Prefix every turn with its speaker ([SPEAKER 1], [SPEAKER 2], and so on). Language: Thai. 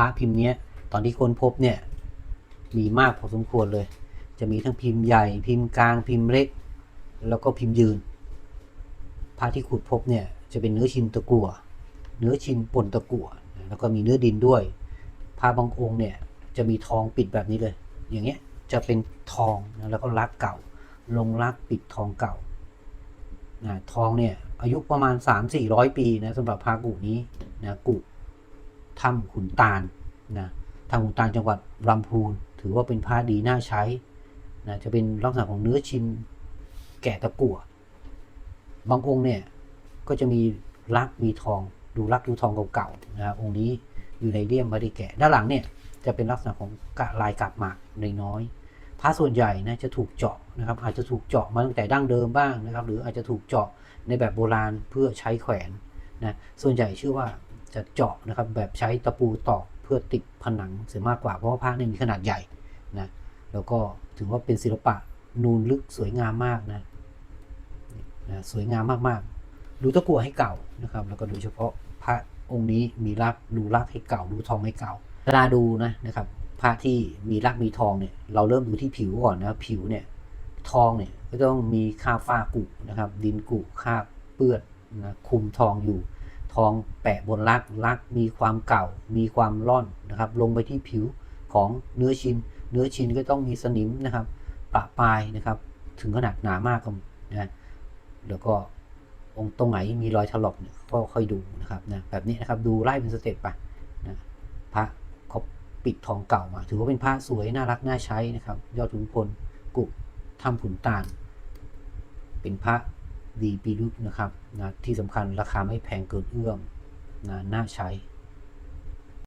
[SPEAKER 1] ระพิมพ์เนี้ยตอนที่ค้นพบเนี่ยมีมากพอสมควรเลย จะมีทั้งพิมพ์ใหญ่ พิมพ์กลางพิมพ์เล็ก แล้วก็พิมพ์ยืน พระที่ขุดพบเนี่ยจะเป็นเนื้อชินตะกั่วเนื้อชินปนตะกั่วแล้วก็มีเนื้อดินด้วยพระบางองค์เนี่ยจะมีทองปิดแบบนี้เลย อย่างเงี้ยจะเป็นทองนะแล้วก็รักเก่า ลงรักปิดทองเก่านะทองเนี่ยอายุประมาณ 3 4 0 0 ปีนะสำหรับพระกุนี้นะกุ ถ้ำขุนตาลนะถ้ำขุนตาลจังหวัดลำพูน ถือว่าเป็นพระดีน่าใช้นะจะเป็นลักษณะของเนื้อชิ้นแกะตะกั่วบางองค์เนี่ยก็จะมีรักมีทองดูรักดูทองเก่าๆนะองค์นี้อยู่ในเลี่ยมไม่ได้แกะด้านหลังเนี่ยจะเป็นลักษณะของกะลายกาบหมากน้อยๆพระส่วนใหญ่นะจะถูกเจาะนะครับ อาจจะถูกเจาะมาตั้งแต่ดั้งเดิมบ้างนะครับ หรืออาจจะถูกเจาะในแบบโบราณเพื่อใช้แขวนนะส่วนใหญ่เชื่อว่า จะเจาะนะครับแบบใช้ตะปูตอกเพื่อติดผนังเสียมากกว่าเพราะว่าพระเนี่ยมีขนาดใหญ่นะแล้วก็ถือว่าเป็นศิลปะนูนลึกสวยงามมากนะนะสวยงามมากๆ ดูตะกั่วให้เก่านะครับ แล้วก็โดยเฉพาะพระองค์นี้มีรักดูรักให้เก่าดูทองให้เก่าเวลาดูนะนะครับพระที่มีรักมีทองเนี่ยเราเริ่มดูที่ผิวก่อนนะผิวเนี่ยทองเนี่ยก็ต้องมีคราบฝ้ากุนะครับ ดินกุคราเปื้อนนะคุมทองอยู่ ทองแปะบนรักรักมีความเก่า มีความร่อนนะครับ ลงไปที่ผิวของเนื้อชิ้น เนื้อชิ้นก็ต้องมีสนิมนะครับประปายนะครับ ถึงขนาดหนามากก็นะแล้วก็องค์ตรงไหนมีรอยถลอกเนี่ยก็ค่อยดูนะครับนะแบบนี้นะครับดูไล่เป็นสเต็ปไปนะพระเขาปิดทองเก่ามา ถือว่าเป็นพระสวยน่ารักน่าใช้นะครับ ยอดขุนพลกุถ้ำขุนตาลเป็นพระ ดีปีลึกนะครับนะที่สำคัญราคาไม่แพงเกินเอื้อมนะน่าใช้